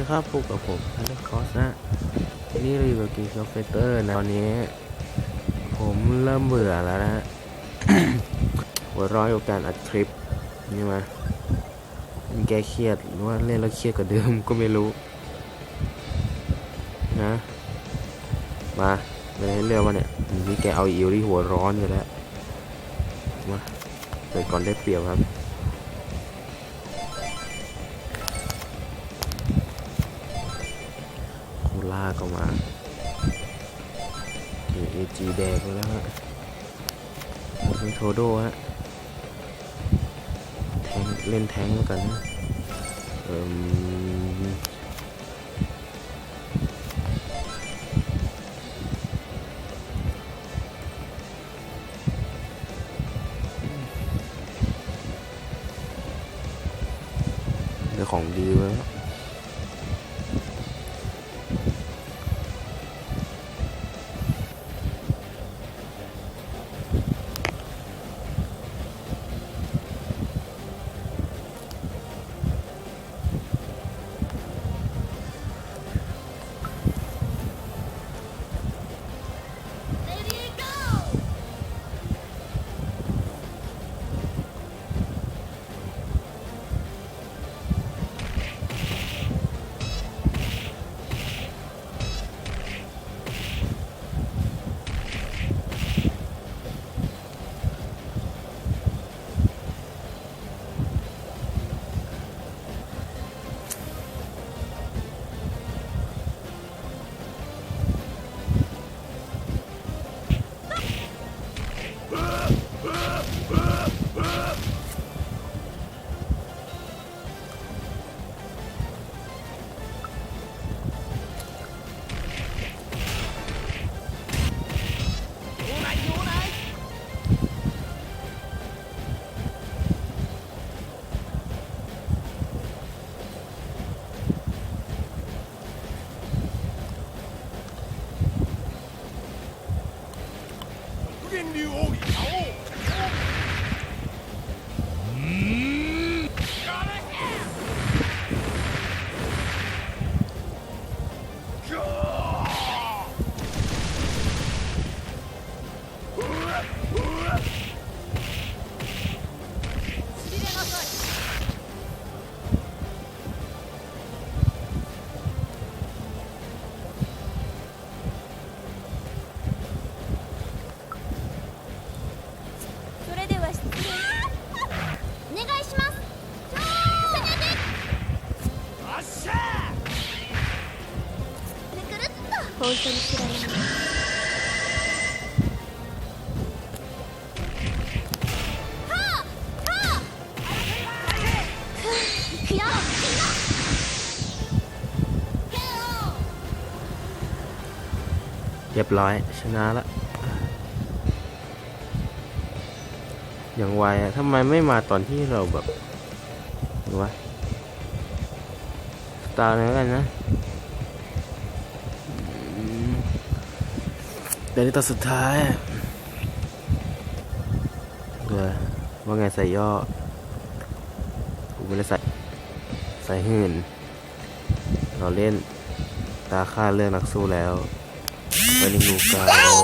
คือครับพบกับผมฮันเดอร์คอสนะนี่รีวิวกินกาแฟเตอร์นะตอนนี้ ผมเริ่มเบื่อแล้วนะหัวร้อยกับการอัดคลิปนี่มามันแก้เครียดหรือว่าเล่นแล้วเครียดกว่าเดิมก็ไม่รู้ นะ มาเลยเรื่องมาเนี่ยนี่แกเอาอิวที่หัวร้อนอยู่แล้วมาเปิดก่อนได้เปรียบครับาก็มาเอจีแดงไปแล้วฮะเป็นโทโดฮะแทงเล่นแทงแล้วกันนะเอ่มเดี๋ยวของดีไว้แล้ว Kol çalışır. Dẹp lại, Shana lắm อย่างไวอะทำไมไม่มาตอนที่เราแบบวะตาเนื้อกันนะ แต่นี่ตอนสุดท้ายอะเออว่าไงใส่ย่อกูไม่ได้ใส่ ใส่หื่นเราเล่นตาค่าเรื่องนักสู้แล้วไปในงูกาว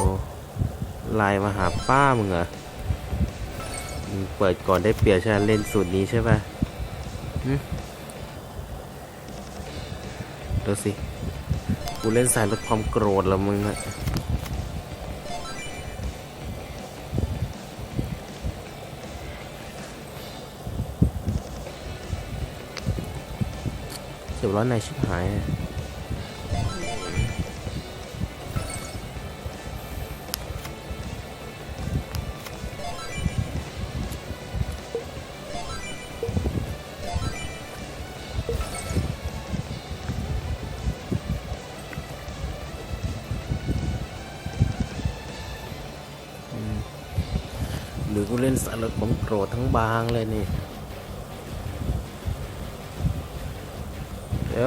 ไลน์มาหาป้ามึงเหรอมึงเปิดก่อนได้เปรียบใช่ไหมเล่นสูตรนี้ใช่ปะหึดูสิ กูเล่นสายลดความโกรธแล้วมึงอะ เสียบร้อนในชิบหายหรือกูเล่นสารลดความโกรธทั้งบางเลยนี่ เ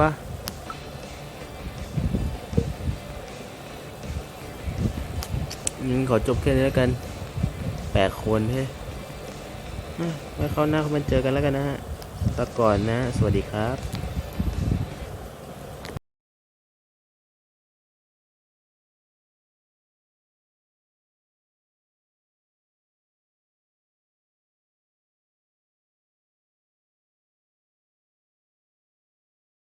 บ้างั้นขอจบแค่นี้แล้วกันแปดคนเฮ้ไว้เข้าวหน้าเขามาเจอกันแล้วกันนะฮะตะก่อนนะ สวัสดีครับ